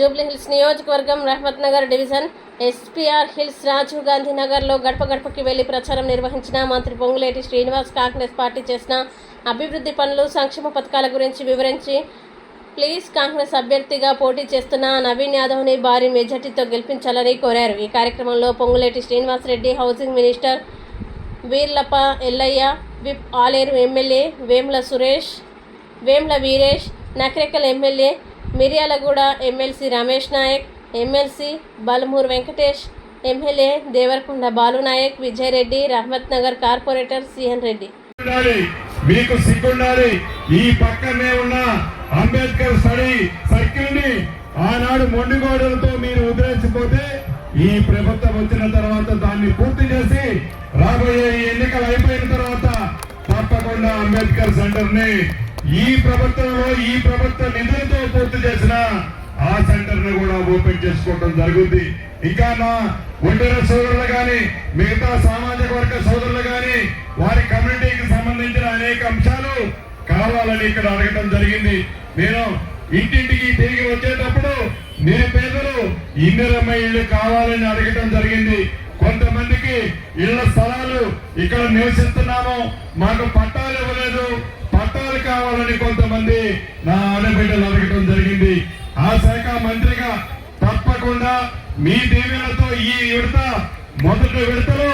Jubilee hills నియోజకవర్గం Rahmat Nagar division SPR Hills Rajiv Gandhi నగర్లో గడప గడపకి వెళ్ళి ప్రచారం నిర్వహించిన మంత్రి పొంగులేటి శ్రీనివాస్ కాంగ్రెస్ పార్టీ చేసిన అభివృద్ధి పనులు సంక్షేమ పథకాల గురించి వివరించి ప్లీజ్ కాంగ్రెస్ అభ్యర్థిగా పోటీ చేస్తున్న నవీన్ యాదవ్ని భారీ మెజార్టీతో గెలిపించాలని కోరారు. ఈ కార్యక్రమంలో Ponguleti Srinivasa Reddy housing minister Veerlappa Ellaiah whip Aler MLA Vemula Suresh Vemula Veeresh Nakrekal MLA Miryalaguda MLC Ramesh Nayak MLC Balmoor Venkatesh MLA Devarakonda Balu Nayak Vijay Reddy Rahmat Nagar corporator CN Reddy. మీకు సిగ్గుండాలి. ఈ పక్కనే ఉన్న Ambedkar study సర్కిల్ని ఆనాడు మొండిగోడలతో మీరు ఉద్రేసిపోతే ఈ ప్రభుత్వం వచ్చిన తర్వాత దాన్ని పూర్తి చేసి రాబోయే ఈ ఎన్నికలు అయిపోయిన తర్వాత తప్పకుండా అంబేద్కర్ సెంటర్ని ఈ ప్రభుత్వంలో ఈ ప్రభుత్వ నిధులతో పూర్తి చేసిన ఆ సెంటర్ను కూడా ఓపెన్ చేసుకోవడం జరుగుద్ది ఇంకా నా ఒంటరి సోదరులు గాని మిగతా సామాజిక వర్గ సోదరులు గాని వారి కమ్యూనిటీకి సంబంధించిన అనేక అంశాలు కావాలని ఇక్కడ అడగటం జరిగింది. నేను ఇంటింటికి తిరిగి వచ్చేటప్పుడు నిరుపేదలు ఇందిరమ్మ ఇళ్ళు కావాలని అడగటం జరిగింది. కొంతమందికి ఇళ్ళ స్థలాలు ఇక్కడ నివసిస్తున్నాము. మాకు పట్టాలు ఇవ్వలేదు. కావాలని కొంతమంది నా ఆడబిడ్డలు అడగటం జరిగింది. ఆ శాఖ మంత్రిగా తప్పకుండా మీ దీవెనతో ఈ విడత మొదటి విడతలో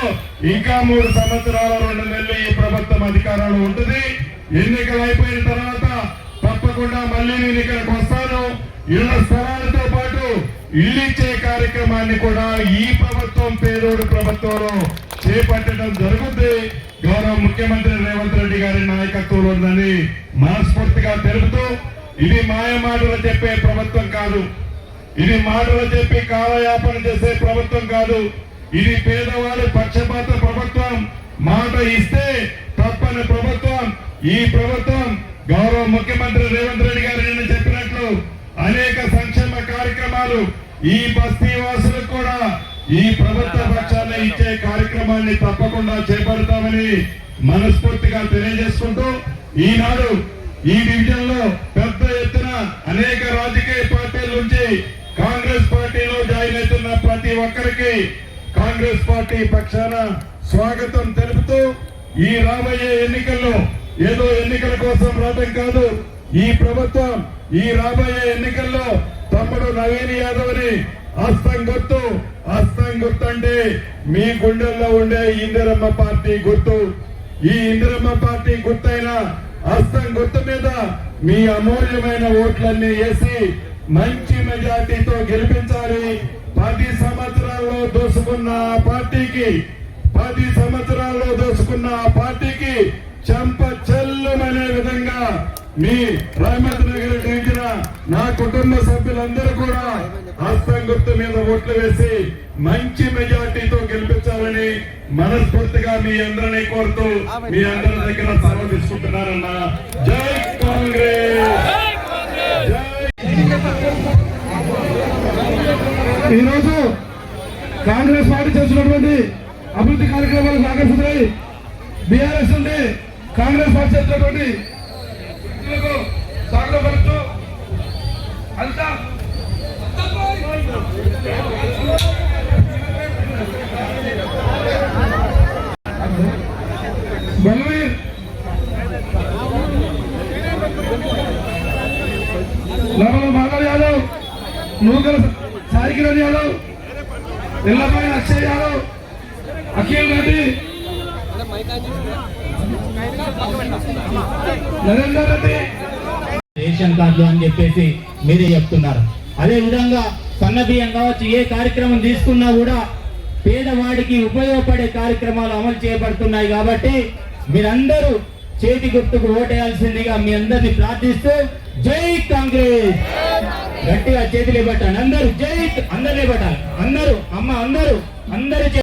ఇంకా మూడు సంవత్సరాల రెండు నెలలు ఈ ప్రభుత్వం అధికారంలో ఉంటుంది. ఎన్నికలు అయిపోయిన తర్వాత తప్పకుండా మళ్ళీ నేను ఇక్కడికి వస్తాను. ఇళ్ళ స్థలాలతో పాటు ఇల్లు ఇచ్చే కార్యక్రమాన్ని కూడా ఈ ప్రభుత్వం పేదోడు ప్రభుత్వంలో చేపట్టడం జరుగుతుంది. గౌరవ ముఖ్యమంత్రి రేవంత్ రెడ్డి గారి నాయకత్వంలో ఉందని మనస్ఫూర్తిగా తెలుపుతూ ఇది మాయమాటలు చెప్పే ప్రభుత్వం కాదు. ఇది మాటలు చెప్పి కాలయాపన చేసే ప్రభుత్వం కాదు. ఇది పేదవారి పక్షపాత ప్రభుత్వం. మాట ఇస్తే తప్పని ప్రభుత్వం. ఈ ప్రభుత్వం గౌరవ ముఖ్యమంత్రి రేవంత్ రెడ్డి గారు నిన్న చెప్పినట్లు అనేక సంక్షేమ కార్యక్రమాలు ఈ బస్తీ వాసులకు కూడా ఈ ప్రభుత్వ పక్షాన్ని ఇచ్చే కార్యక్రమాన్ని తప్పకుండా చేపడతామని మనస్ఫూర్తిగా తెలియజేసుకుంటూ ఈనాడు ఈ డివిజన్లో పెద్ద ఎత్తున అనేక రాజకీయ పార్టీల నుంచి కాంగ్రెస్ పార్టీలో జాయిన్ అవుతున్న ప్రతి ఒక్కరికి కాంగ్రెస్ పార్టీ పక్షాన స్వాగతం తెలుపుతూ ఈ రాబోయే ఎన్నికల్లో ఏదో ఎన్నికల కోసం రావడం కాదు ఈ ప్రభుత్వం ఈ రాబోయే ఎన్నికల్లో తమ్ముడు నవీన్ యాదవ్ని హస్తం గుర్తు హస్తం గుర్తు అంటే మీ గుండెల్లో ఉండే ఇందిరమ్మ పార్టీ గుర్తు. ఈ ఇందిరమ్మ పార్టీ గుర్తైన హస్తం గుర్తు మీద మీ అమూల్యమైన ఓట్లన్నీ వేసి మంచి మెజార్టీతో గెలిపించాలి. పది సంవత్సరాల్లో దోసుకున్న ఆ పార్టీకి పది సంవత్సరాల్లో దోసుకున్న ఆ పార్టీకి చెంప చెల్లుమనే విధంగా మీ రహమత్ నగర నా కుటుంబ సభ్యులందరూ కూడా హస్తం గుర్తు మీద ఓట్లు వేసి మంచి మెజార్టీతో గెలిపించాలని మనస్ఫూర్తిగా మీ అందరినీ కోరుతూ మీ అందరి దగ్గర సెలవు తీసుకుంటున్నారన్న. జై కాంగ్రెస్! జై ఈరోజు కాంగ్రెస్ పార్టీ చేస్తున్నటువంటి అభివృద్ధి కార్యక్రమాలు సాగరిస్తున్నాయి బీఆర్ఎస్ నుండి కాంగ్రెస్ పార్టీ చేస్తున్నటువంటి బలవీర్. లవణ మాధవ్ యాదవ్ నూకల సాయి కిరణ్ యాదవ్ ఎల్లమ్మాయి అక్షయ్ యాదవ్ అఖిల్ రెడ్డి. నరేందర్ రెడ్డి. రేషన్ కార్డులు అని చెప్పేసి మీరే చెప్తున్నారు. అదే విధంగా సన్న బియ్యం కావచ్చు ఏ కార్యక్రమం తీసుకున్నా కూడా పేదవాడికి ఉపయోగపడే కార్యక్రమాలు అమలు చేయబడుతున్నాయి కాబట్టి మీరందరూ చేతి గుర్తుకు ఓటేయాల్సిందిగా మీ అందరిని ప్రార్థిస్తూ జై కాంగ్రెస్. గట్టిగా చేతులు ఇవ్వటాను అందరూ జై అందరు ఇవ్వటాలి అందరూ అమ్మ అందరూ అందరూ